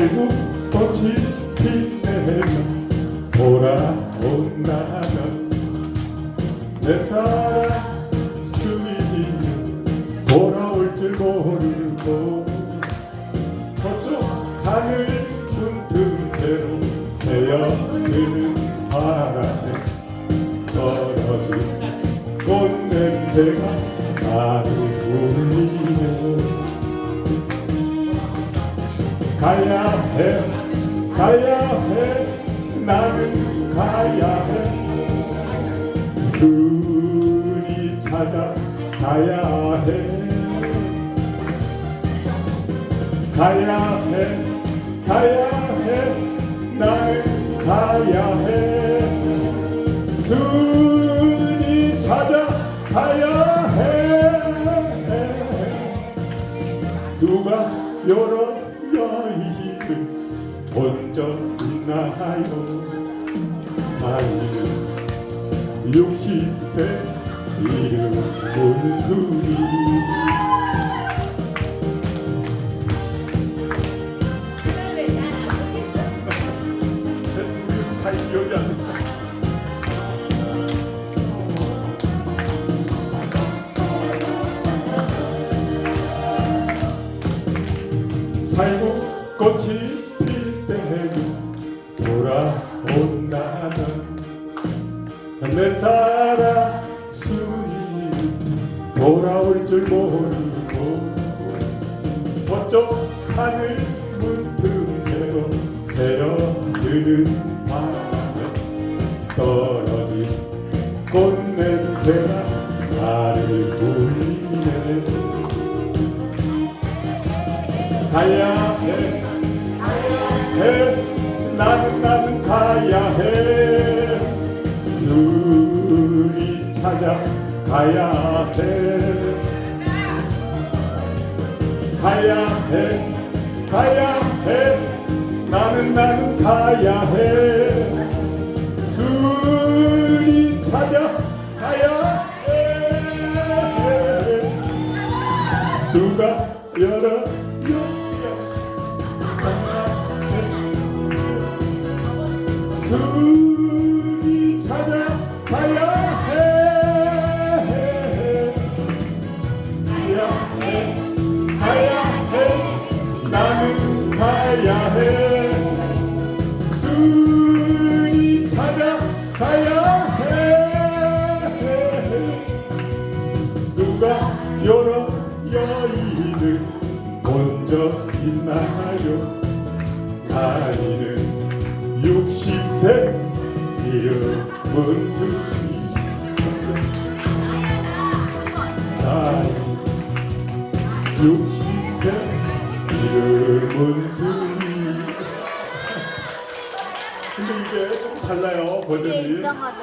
살구 꽃이 피면 돌아온다면 내 사랑 수민이 돌아올 줄 모르고 서쪽 하늘 문틈새로 새어드는 바람에 떨어진 꽃냄새가 나를 울리네 가야 해 가야 해 나는 가야 해. 술이 찾아 가야 해. 가야 해 가야 해 나는 가야 해. 술이 찾아 가야 해. 누가 여인을 먼저 있나요 나이는 60세 이름 문수리 다 기억이 안 나. 살구 꽃이 필 때에도 돌아온다면 내 사랑 순이 돌아올 줄 모르고 서쪽 하늘 문틈 새로 새어드는 바람에 떨어진 꽃냄새가 나를 해 가야 해. 나는 나는 가야 해. 술이 찾아 가야 해. 가야 해 가야 해. 나는 나는 가야 해 술이 찾아 가야 해. 가야 해. 가야 해. 나는 가야 해. 술이 찾아 가야 해. 누가 여러 여인을 먼저 있나요? 나이는 60 세 이름은 수리 나이 60세 이름은 수리 근데 이게 좀 달라요 버전이 이상하다.